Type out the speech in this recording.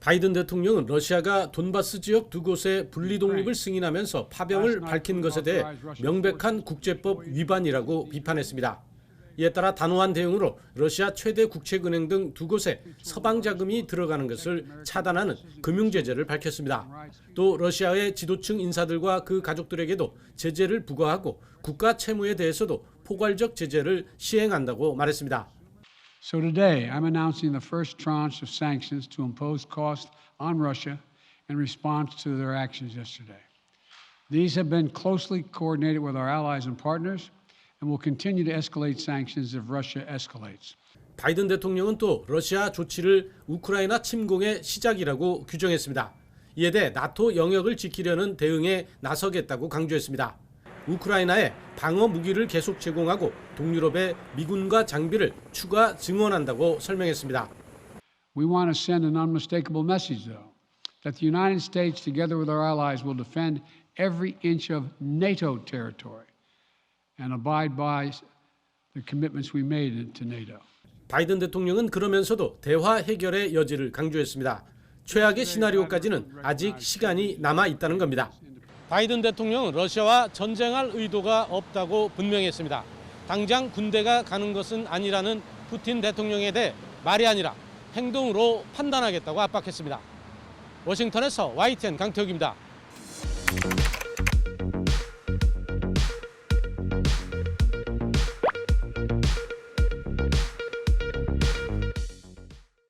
바이든 대통령은 러시아가 돈바스 지역 두 곳의 분리 독립을 승인하면서 파병을 밝힌 것에 대해 명백한 국제법 위반이라고 비판했습니다. 이에 따라 단호한 대응으로 러시아 최대 국책은행 등 두 곳에 서방 자금이 들어가는 것을 차단하는 금융 제재를 밝혔습니다. 또 러시아의 지도층 인사들과 그 가족들에게도 제재를 부과하고 국가 채무에 대해서도 포괄적 제재를 시행한다고 말했습니다. So today, I'm announcing the first tranche of sanctions to impose costs on Russia in response to their actions yesterday. These have been closely coordinated with our allies and partners and will continue to escalate sanctions if Russia escalates. 바이든 대통령은 또 러시아 조치를 우크라이나 침공의 시작이라고 규정했습니다. 이에 대해 나토 영역을 지키려는 대응에 나서겠다고 강조했습니다. 우크라이나에 방어 무기를 계속 제공하고 동유럽에 미군과 장비를 추가 증원한다고 설명했습니다. We want to send an unmistakable message, though, that the United States, together with our allies, will defend every inch of NATO territory and abide by the commitments we made to NATO. 바이든 대통령은 그러면서도 대화 해결의 여지를 강조했습니다. 최악의 시나리오까지는 아직 시간이 남아 있다는 겁니다. 바이든 대통령은 러시아와 전쟁할 의도가 없다고 분명했습니다. 당장 군대가 가는 것은 아니라는 푸틴 대통령에 대해 말이 아니라 행동으로 판단하겠다고 압박했습니다. 워싱턴에서 YTN 강태욱입니다.